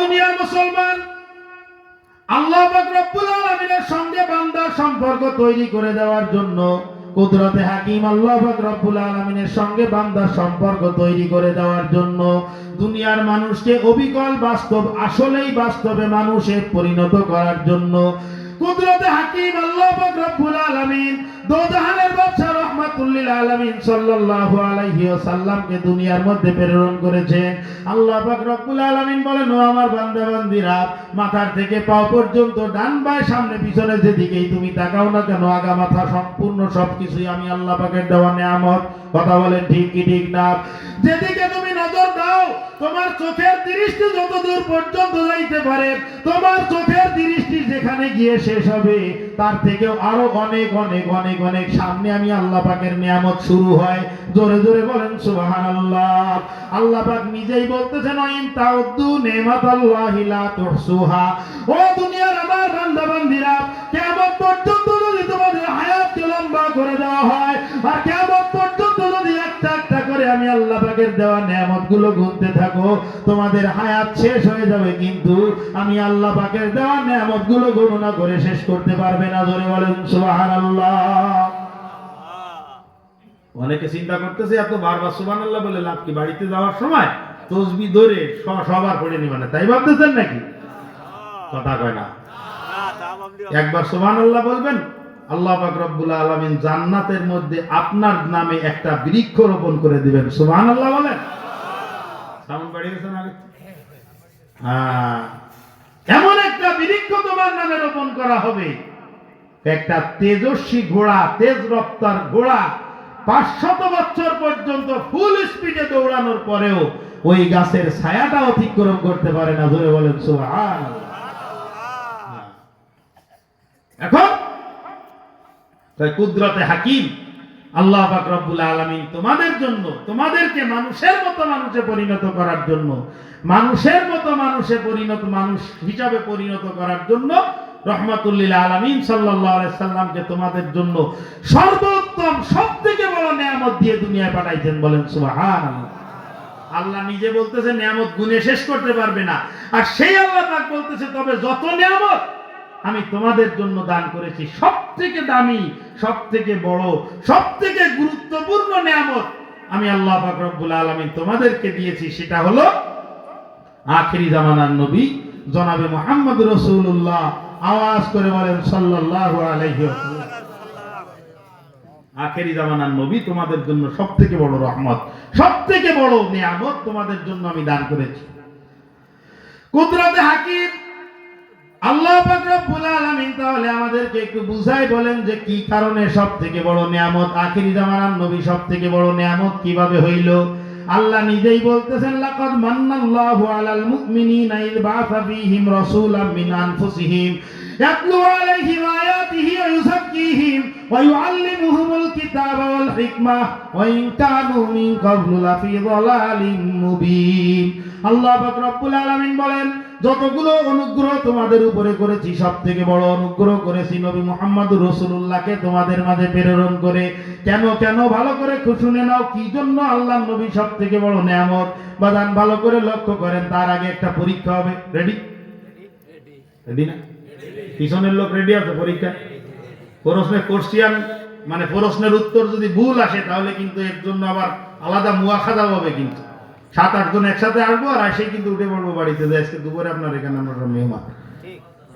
দুনিয়ার মুসলমান। আল্লাহ রব্বুল আলমিনের সঙ্গে বান্দার সম্পর্ক তৈরি করে দেওয়ার জন্য কুদরতে হাকিম আল্লাহ রব্বুল আলমিনের সঙ্গে বান্দার সম্পর্ক তৈরি করে দেওয়ার জন্য দুনিয়ার মানুষকে অবিকল বাস্তব, আসলেই বাস্তবে মানুষের পরিণত করার জন্য কুদরতে হাকিম আল্লাহ পাক রব্বুল আলামিন, দোজাহানের বাদশা রহমাতুল্লিল আলামিন সাল্লাল্লাহু আলাইহি ওয়াসাল্লামকে দুনিয়ার মধ্যে প্রেরণ করেছেন। আল্লাহ পাক রব্বুল আলামিন বলেন, ও আমার বান্দা বান্দিরা, মাথার থেকে পা পর্যন্ত ডান বায় সামনে পিছনে যেদিকেই তুমি তাকাও না কেন, আগা মাথা সম্পূর্ণ সবকিছুই আমি আল্লাহ পাকের দেওয়া নিয়ামত। কথা বলেন ঠিক কি ঠিক না? যেদিকে তুমি নজর দাও, তোমার চোখের দৃষ্টি যত দূর পর্যন্ত যাইতে পারে, তোমার চোখের দৃষ্টি যেখানে গিয়ে শেষ হবে। তার থেকেও আরও অনেক অনেক অনেক অনেক সামনে আমি আল্লাহ পাকের নিয়ামত শুরু হয়। জোরে জোরে বলেন, সুবহানাল্লাহ। আল্লাহ আল্লাহ পাক নিজেই বলতেছেন ইন তাউদ্দু নিমাতাল্লাহি লা তুহসুহা। ও দুনিয়ার আমার বান্দা বান্দিরা কিয়ামত পর্যন্ত যদি তোমাদের হায়াতকে লম্বা করে দেওয়া হয়, আর কিয়ামত পর্যন্ত যদি একটা একটা করে আমি আল্লাহ পাকের দেওয়া নিয়ামতগুলো গুনতে থাকো তোমাদের হায়াত শেষ হয়ে যাবে কিন্তু আমি আল্লাহ পাকের দেওয়া নিয়ামতগুলো গণনা করে শেষ করতে পারবে না ধরে বলেন সুবহানাল্লাহ। অনেকে চিন্তা করতেছে এত বারবার সুবহানাল্লাহ বলে লাভ কি? বাড়িতে যাওয়ার সময় তসবি ধরে সবার পড়ে নিবে না তাই ভাবতেছেন নাকি? কথা কয় না। একবার সুবহানাল্লাহ বলবেন আল্লাহ রব্বুল আলামিন জান্নাতের মধ্যে আপনার নামে একটা বৃক্ষ রোপণ করে দিবেন। বলেন। বাড়িয়ে গেছে আগে? হ্যাঁ। এমন একটা বৃক্ষ তোমার নামে রোপণ করা হবে। একটা তেজস্বী ঘোড়া, তেজ ঘোড়া, পাঁচশত বছর পর্যন্ত ফুল স্পিডে দৌড়ানোর পরেও ওই গাছের ছায়াটা অতিক্রম করতে পারে না। ধরে বলেন, সুবহানাল্লাহ। এখন তাই কুদরতে হাকিম আল্লাহ রব্বুল আলামিন তোমাদের জন্য, তোমাদেরকে মানুষের মতো মানুষে পরিণত করার জন্য, মানুষের মতো মানুষে পরিণত, মানুষ হিসাবে পরিণত করার জন্য রহমাতুল্লিল আলামিন সাল্লামকে তোমাদের জন্য সর্বোত্তম, সবথেকে বড় নিয়ামত দিয়ে দুনিয়ায় পাঠাইছেন বলেন আল্লাহ নিজে বলতেছে, নিয়ামত গুণে শেষ করতে পারবে না। আর সেই আল্লাহ বলতেছে, তবে যত নিয়ামত আমি তোমাদের জন্য দান করেছি। সব থেকে দামি সব থেকে বড় সব থেকে গুরুত্বপূর্ণ নিয়ামত আমি আল্লাহ পাক রব্বুল আলামিন তোমাদেরকে দিয়েছি। সেটা হলো আখেরি জামানার নবী জনাবে মোহাম্মদ রসুল্লাহ আওয়াজ করে বলেন আলাইহি আখেরি জামানার নবী তোমাদের জন্য সব থেকে বড় রহমত সব থেকে বড় নিয়ামত তোমাদের জন্য আমি দান করেছি। কুদরতে হাকিম আল্লাহ আলামিন তাহলে আমাদেরকে একটু বুঝাই বলেন যে কি কারণে সব থেকে বড় নিয়ামত? আখিরি জামানার নবী সব থেকে বড় নিয়ামত কীভাবে হইল? আল্লাহ নিজেই বলতেছেন, লাকাদ মান্নাল্লাহু আলাল মুমিনিনা ইয ফীহিম রাসূলাম মিন আনফুসিহিম। ইউযাক্কিহিম ওয়া ইউআল্লিমুহুমুল কিতাবা ওয়াল হিকমা ওয়া ইন কানু মিন ক্বাবলু লাফি যালালিম মুবিন আল্লাহ রব্বুল আলামিন বলেন, যতগুলো অনুগ্রহ তোমাদের উপরে করেছি সব থেকে বড় অনুগ্রহ করেছি নবী মোহাম্মদ রসুল্লাহকে তোমাদের মাঝে প্রেরণ করে। কেন কেন ভালো করে শুনে নাও, কি জন্য আল্লাহ নবী সব থেকে বড় নিয়ামত? বাদান ভালো করে লক্ষ্য করেন, তার আগে একটা পরীক্ষা হবে। রেডি রেডি না? পিছনের লোক রেডি আছে পরীক্ষা? প্রশ্নের কোশ্চিয়ান মানে প্রশ্নের উত্তর যদি ভুল আসে, তাহলে কিন্তু এর জন্য আবার আলাদা মুয়াখাদা হবে কিন্তু। সাত, আট জন একসাথে আসব আর এসে কিন্তু উঠে পড়ব বাড়িতে। যে আজকে দুপুরে আপনার এখানে আমরা মেহমান।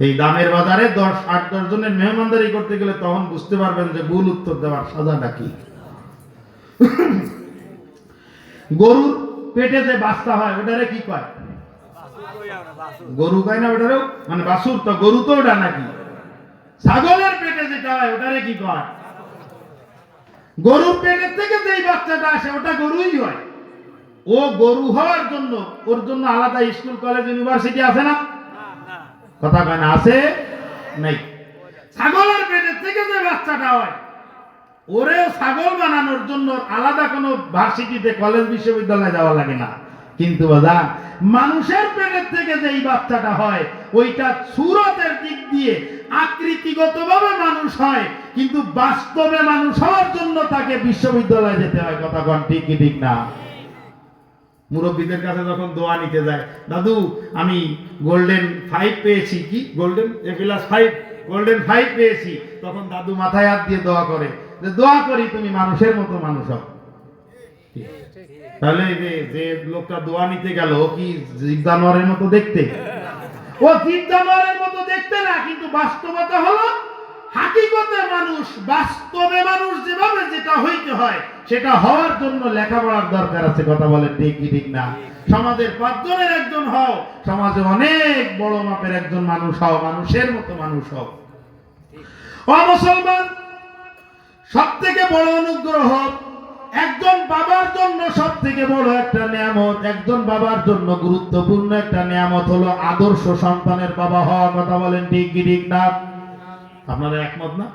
এই দামের বাজারে দশ, আট, দশ জনের মেহমানদারি করতে গেলে তখন বুঝতে পারবেন যে ভুল উত্তর দেওয়ার সাজাটা কি। গরুর পেটে যে বাচ্চা হয়, ওটারে কি কয়? গরু কয় না ওটারেও? মানে বাসুর তো গরু তো ওটা নাকি? ছাগলের পেটে যেটা হয় ওটারে কি কয়? গরুর পেটের থেকে যেই বাচ্চাটা আসে ওটা গরুই হয়। ও গরু হওয়ার জন্য ওর জন্য আলাদা স্কুল কলেজ ইউনিভার্সিটি আছে না? কথা কয় না আছে? নাই। ছাগলের পেটের থেকে যে বাচ্চাটা হয় ওরেও ছাগল বানানোর জন্য আলাদা কোনো ভার্সিটিতে কলেজ বিশ্ববিদ্যালয়ে যাওয়া লাগে না। কিন্তু বাজান মানুষের পেটের থেকে যে এই বাচ্চাটা হয়, ওইটা সুরতের দিক দিয়ে আকৃতিগতভাবে মানুষ হয়, কিন্তু বাস্তবে মানুষ হওয়ার জন্য তাকে বিশ্ববিদ্যালয়ে যেতে হয়। কথা কন, ঠিক কি, ঠিক না? মুরব্বীদের কাছে যখন দোয়া নিতে যায়, দাদু, আমি গোল্ডেন ফাইভ পেয়েছি। কি? Golden? A plus five? Golden five পেয়েছি। তখন দাদু মাথায় হাত দিয়ে দোয়া করে, যে দোয়া করি তুমি মানুষের মতো মানুষ হও। তাহলে যে যে লোকটা দোয়া নিতে গেল কি জানোয়ারের মতো দেখতে? ও জীব জানোয়ারের মতো দেখতে না, কিন্তু বাস্তবতা হলো, হাকিকতে মানুষ, বাস্তবে মানুষ যেভাবে যেটা হইতে হয়, সেটা হওয়ার জন্য লেখাপড়ার দরকার আছে, কথা বলেন ঠিক কি, ঠিক না? সমাজের পাঁচজনের একজন হও, সমাজে অনেক বড় মাপের একজন মানুষ হও, মানুষের মতো মানুষ হও। ও মুসলমান সব থেকে বড় অনুগ্রহ একজন বাবার জন্য সব থেকে বড় একটা নিয়ামত, একজন বাবার জন্য গুরুত্বপূর্ণ একটা নিয়ামত হলো আদর্শ সন্তানের বাবা হওয়ার কথা বলেন ঠিক কি ঠিক না? আপনারা একমত না?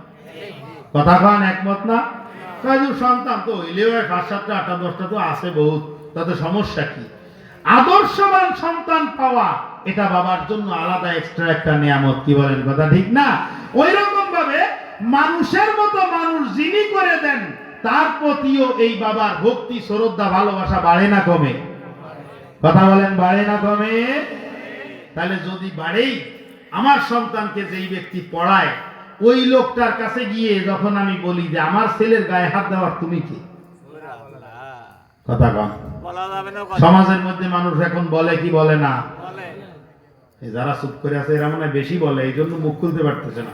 কথা কন, একমত না? কাজু সন্তান তো হইলেও পাঁচ সাতটা আটটা দশটা তো আছে বহুত, তাতে সমস্যা কি? আদর্শবান সন্তান পাওয়া, এটা বাবার জন্য আলাদা এক্সট্রা একটা নিয়ামত, কি বলেন কথা ঠিক না? ওই রকম ভাবে মানুষের মতো মানুষ যিনি করে দেন তার প্রতিও এই বাবার ভক্তি শ্রদ্ধা ভালোবাসা বাড়ে না কমে। কথা বলেন বাড়ে না কমে? তাহলে যদি বাড়েই আমার সন্তানকে যেই ব্যক্তি পড়ায় ওই লোকটার কাছে গিয়ে যখন আমি বলি যে আমার ছেলের গায়ে হাত দেওয়ার তুমি কি? কথা কথা। সমাজের মধ্যে মানুষ এখন বলে কি বলে না? যারা চুপ করে আছে এরা মনে হয় বেশি বলে এই জন্য মুখ খুলতে পারতেছে না।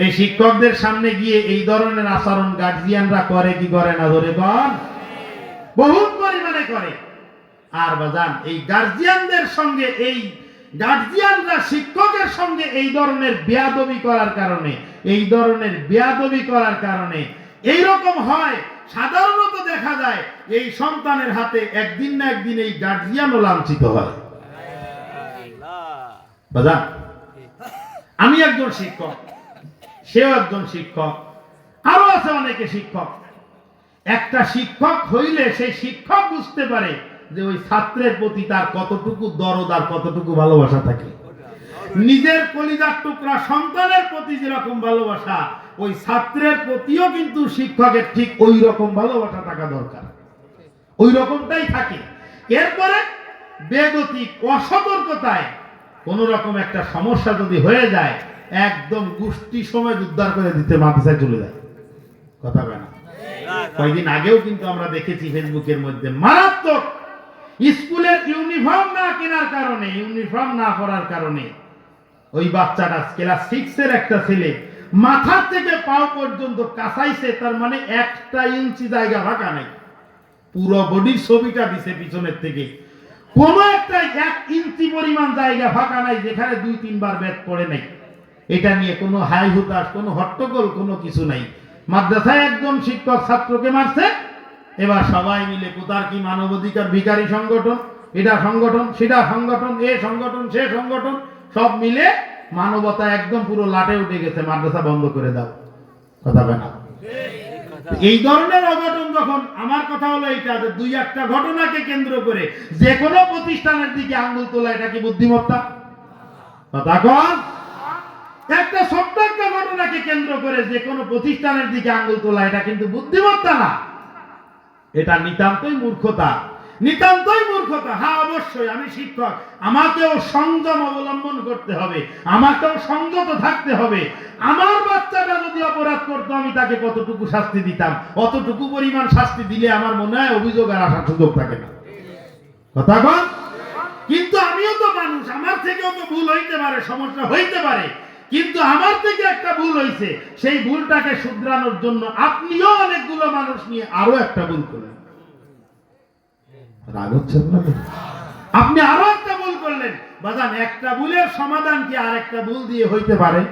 এই শিক্ষকদের সামনে গিয়ে এই ধরনের আচরণ গার্জিয়ানরা করে কি করে না ধরে বল? বহুত পরিমাণে করে। আর বাজান এই গার্জিয়ানদের সঙ্গে এই গার্জিয়ানরা শিক্ষকের সঙ্গে এই ধরনের বেয়াদবি করার কারণে এই ধরনের বেয়াদবি করার কারণে এই রকম হয় সাধারণত দেখা যায় এই সন্তানের হাতে একদিন না একদিন এই গার্জিয়ানও লাঞ্ছিত হয়। আল্লাহ। বাজান আমি একজন শিক্ষক। সেও একজন শিক্ষক। আরও আছে অনেকে শিক্ষক। একটা শিক্ষক হইলে সেই শিক্ষক বুঝতে পারে যে ওই ছাত্রের প্রতি তার কতটুকু দরদ আর কতটুকু ভালোবাসা থাকে। নিজের কলিজার টুকরা সন্তানের প্রতি যেরকম ভালোবাসা, ওই ছাত্রের প্রতিও কিন্তু শিক্ষকের ঠিক ওই রকম ভালোবাসা থাকা দরকার। ওই রকমটাই থাকে। এরপরে বেগতিক অসতর্কতায় কোন রকম একটা সমস্যা যদি হয়ে যায় একদম গোষ্ঠী সময় উদ্ধার করে দিতে মাদ্রাসায় চলে যায় কথা বলে না। কয়েকদিন আগেও কিন্তু আমরা দেখেছি ফেসবুকের মধ্যে, মারাত্মক! স্কুলের ইউনিফর্ম না কেনার কারণে, ইউনিফর্ম না পরার কারণে। ওই বাচ্চাটা, ক্লাস সিক্স এর একটা ছেলে মাথার থেকে পাও পর্যন্ত কাঁচাইছে তার মানে একটা ইঞ্চি জায়গা ফাঁকা নাই। পুরো বডির ছবিটা দিছে পিছনের থেকে। কোন একটা এক ইঞ্চি পরিমাণ জায়গা ফাঁকা নাই, যেখানে দুই তিনবার ব্যাট পড়ে নাই। এটা নিয়ে কোনো হাই হুতাশ, কোনো হট্টগোল, কোনো কিছু নাই। মাদ্রাসায় একজন শিক্ষক ছাত্রকে মারছে, এবার সবাই মিলে কোথার কি মানবাধিকার ভিখারি সংগঠন, এটা সংগঠন, সেটা সংগঠন, এ সংগঠন, সে সংগঠন, সব মিলে মানবতা একদম পুরো লাটে উঠে গেছে, মাদ্রাসা বন্ধ করে দাও। কথা না। এই ধরনের অঘটন যখন, আমার কথা হলো এইটা, যে দুই একটা ঘটনাকে কেন্দ্র করে যে কোনো প্রতিষ্ঠানের দিকে আঙ্গুল তোলা, এটা কি বুদ্ধিমত্তা? কথা কন। একটা ছোট্ট ঘটনাকে কেন্দ্র করে যে কোনো প্রতিষ্ঠানের দিকে আঙ্গুল তোলা, এটা কিন্তু বুদ্ধিমত্তা না। এটা নিতান্তই মূর্খতা। নিতান্তই মূর্খতা। হ্যাঁ অবশ্যই, আমি শিক্ষক। আমাকেও সংযম অবলম্বন করতে হবে। আমাকেও সংযত থাকতে হবে। আমার বাচ্চাটা যদি অপরাধ করতো, আমি তাকে কতটুকু শাস্তি দিতাম? অতটুকু পরিমাণ শাস্তি দিলে আমার মনে হয় অভিযোগ আর আসার সুযোগ থাকে না। কথা কিন্তু আমিও তো মানুষ, আমার থেকেও তো ভুল হইতে পারে, সমস্যা হইতে পারে। কিন্তু আমার থেকে একটা ভুল হয়েছে। সেই ভুলটাকে শুধরানোর জন্য আপনিও অনেকগুলো মানুষ নিয়ে আরও একটা ভুল করলেন। রাগ হচ্ছে আপনি আরও একটা ভুল করলেন। বাজান একটা ভুলের সমাধান কি আর একটা ভুল দিয়ে হইতে পারে?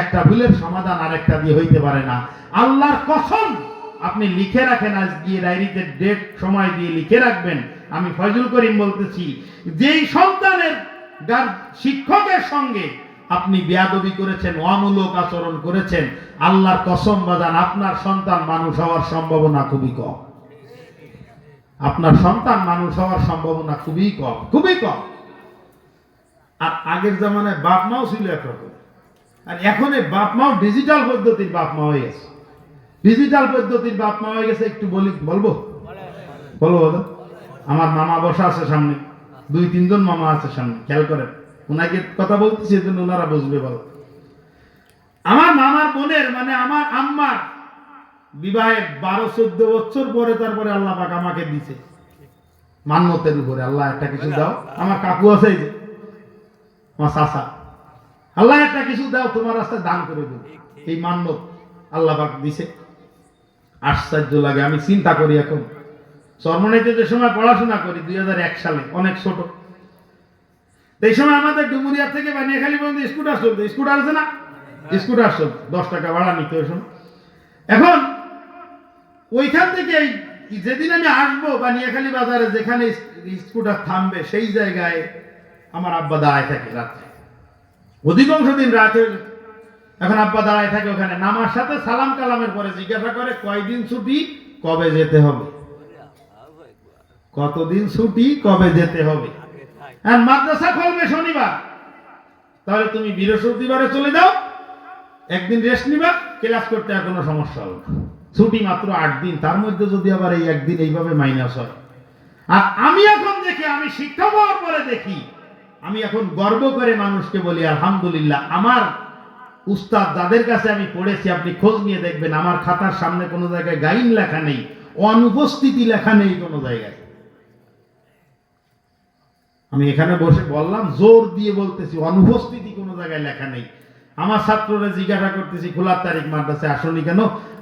একটা ভুলের সমাধান আরেকটা দিয়ে হইতে পারে না। আল্লাহর কসম আপনি লিখে রাখেন আজ গিয়ে ডায়েরিতে ডেট সময় দিয়ে লিখে রাখবেন। আমি ফজল করিম বলতেছি যেই সন্তানের শিক্ষকের সঙ্গে আপনি বেয়াদবি করেছেন, অমূলক আচরণ করেছেন, আল্লাহর কসম বাজান, আপনার সন্তান মানুষ হওয়ার সম্ভাবনা খুবই কম। আপনার সন্তান মানুষ হওয়ার সম্ভাবনা খুবই কম খুবই কম। আর আগের জামানায় বাপ মাও ছিল একরকম। আর এখন বাপ মাও ডিজিটাল পদ্ধতির বাপ মা হয়ে গেছে। ডিজিটাল পদ্ধতির বাপ মা হয়ে গেছে, একটু বলি বলব বলব? আমার মামা বসা আছে সামনে, দুই, তিনজন মামা আছে সামনে, খেয়াল করেন। ওনাকে কথা বলতেছি এই জন্য ওনারা বুঝবে বলো। আমার মামার বোনের মানে আমার আম্মার বিবাহে বারো, চোদ্দ বছর পরে তারপরে আল্লাহ পাক আমাকে দিছে। মান্যতের উপরে। আল্লাহ একটা কিছু দাও। আমার কাকু আছে যে, আমার চাচা। আল্লাহ একটা কিছু দাও, তোমার রাস্তায় দান করে দেবো। এই মান্যত আল্লাহ পাক দিছে। আশ্চর্য লাগে। আমি চিন্তা করি এখন। চর্মনাইতে যে সময় পড়াশোনা করি, দুই হাজার এক সালে, অনেক ছোট। এই সময় আমাদের ডুমুরিয়া থেকে বানিয়াখালী পর্যন্ত স্কুটার চলতো। স্কুটার আছে না? স্কুটার চলতো। দশ টাকা ভাড়া নিতে ওই সময়। এখন ওইখান থেকে যেদিন আমি আসব বানিয়াখালী বাজারে যেখানে স্কুটার থামবে সেই জায়গায় আমার আব্বা দাঁড়ায় থাকে রাত্রে। অধিকাংশ দিন রাতে এখন আব্বা দাঁড়ায় থাকে ওখানে। নামার সাথে সালাম কালামের পরে জিজ্ঞাসা করে কয়দিন ছুটি? কবে যেতে হবে? কতদিন ছুটি? কবে যেতে হবে? আর মাদ্রাসা খুলবে শনিবার। তাহলে তুমি বৃহস্পতিবারে চলে যাও, একদিন রেস্ট নিবা ক্লাস করতে আর কোনো সমস্যা হবে ছুটি মাত্র আট দিন, তার মধ্যে যদি আবার এই একদিন এইভাবে মাইনাস হয়। আর আমি এখন দেখি, আমি শিক্ষা পাওয়ার পরে দেখি, আমি এখন গর্ব করে মানুষকে বলি, আলহামদুলিল্লাহ, আমার উস্তাদ যাদের কাছে আমি পড়েছি, আপনি খোঁজ নিয়ে দেখবেন, আমার খাতার সামনে কোনো জায়গায় গাইন লেখা নেই, অনুপস্থিতি লেখা নেই কোনো জায়গায়। আমি এখানে বসে বললাম, জোর দিয়ে বলতেছি, অনুপস্থিতি কোনো জায়গায় লেখা নেই। আমার ছাত্ররা জিজ্ঞাসা করতেছি, খোলার তারিখ মাদ্রাসে আসনি কেন?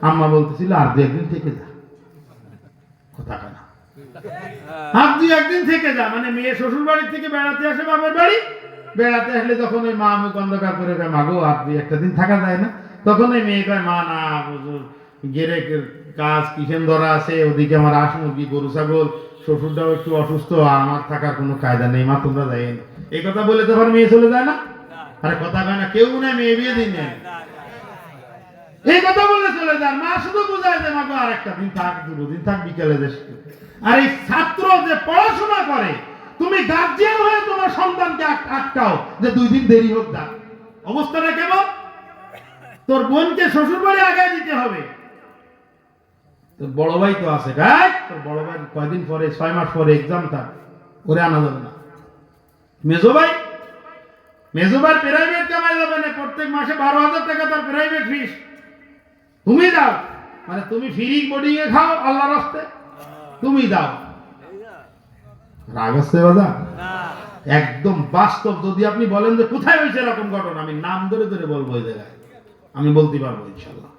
আম্মা বলতেছিল, আর দু একদিন থেকে যা। কথা আর দুই একদিন থেকে যা মানে মেয়ে শ্বশুর থেকে বেড়াতে আসে বাবার বাড়ি? বেড়াতে আসলে যখন ওই মা করে মাগো আর দুই একটা দিন থাকা যায় না? তখন ওই মেয়ে কয়, মা, না গেরে কাজ কিচেন ধরা আছে, ওদিকে আমার হাঁস মুরগি, গরু, ছাগল শ্বশুরটাও একটু অসুস্থ আমার থাকার কোনো কায়দা নেই, মা, তোমরা যাই। এই কথা বলে তো আবার মেয়ে চলে যায় না? আরে কথা কয় না, কেউ না মেয়ে বিয়ে এই কথা বলে চলে মা, শুধু যে মাকে দিন থাক, দুটো দিন থাক, বিকেলে আর এই ছাত্র যে পড়াশোনা করে, তুমি গার্জিয়ান হয়ে তোমার সন্তানকে আট- আটকাও, যে দুই দিন দেরি হোক না অবস্থাটা কেমন? তোর বোনকে শ্বশুর বাড়ি আগায় দিতে হবে। তোর বড় ভাই তো আছে গাই তোর বড় ভাই কয়দিন পরে, ছয় মাস পরে এক্সাম ওরে আনা যাবে না। মেজো ভাই মেজো ভাই প্রাইভেট কামাই যাবে না, প্রত্যেক মাসে বারো হাজার টাকা তার প্রাইভেট ফিস তুমি দাও মানে তুমি ফ্রি বোর্ডিং এ খাও আল্লাহ রাস্তে, তুমি দাও। রাগ আসছে একদম বাস্তব, যদি আপনি বলেন যে কোথায় হয়েছে এরকম ঘটনা, আমি নাম ধরে ধরে বলব ওই জায়গায়। আমি বলতে পারব ইনশাল্লাহ।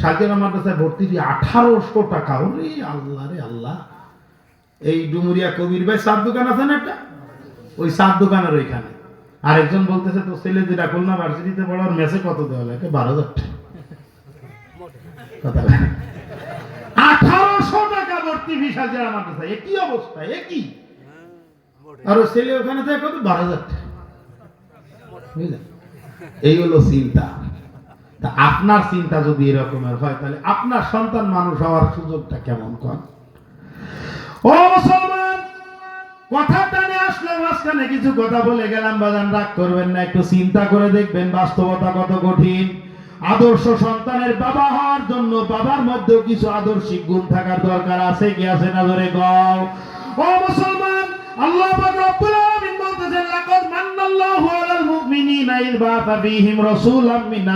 সাজের মাদ্রাসায় ভর্তি ফি আঠারোশো টাকা। ওরে আল্লাহ রে আল্লাহ। এই ডুমুরিয়া কবির ভাই সাত দোকান আছে না একটা? ওই সাত দোকানের ওইখানে। আরেকজন বলতেছে তো ছেলে যেটা খুলনা ভার্সিটিতে পড়ার মেসে কত দেওয়া লাগে? বারো হাজার টাকা। আঠারোশো টাকা ভর্তি ফি সাজের মাদ্রাসায়। একই অবস্থা, একই। আর ওই ছেলে ওখানে থাকে কত? বারো হাজার টাকা। এই হলো চিন্তা। তা আপনার চিন্তা যদি এরকমের হয়, তাহলে আপনার সন্তান মানুষ হওয়ার সুযোগটা কেমন কর? ও মুসলমান, কথা টানে আসলে মাঝখানে কিছু কথা বলে গেলাম, বাজান রাগ করবেন না, একটু চিন্তা করে দেখবেন বাস্তবতা কত কঠিন। আদর্শ সন্তানের বাবা হওয়ার জন্য বাবার মধ্যেও কিছু আদর্শিক গুণ থাকার দরকার আছে কি আছে না ধরে গাও ও মুসলমান, আল্লাহ রব্বুল মিন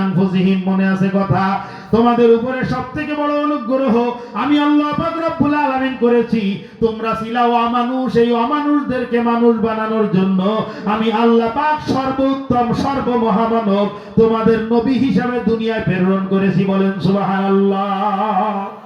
আছে কথা? তোমাদের উপরে বড় অনুগ্রহ আমি আল্লাহ রব্বুল করেছি। তোমরা অমানুষ, এই অমানুষদেরকে মানুষ বানানোর জন্য। আমি আল্লাহ পাক সর্বোত্তম, সর্বমহামানব, তোমাদের নবী হিসাবে দুনিয়ায় প্রেরণ করেছি বলেন সুবহানাল্লাহ।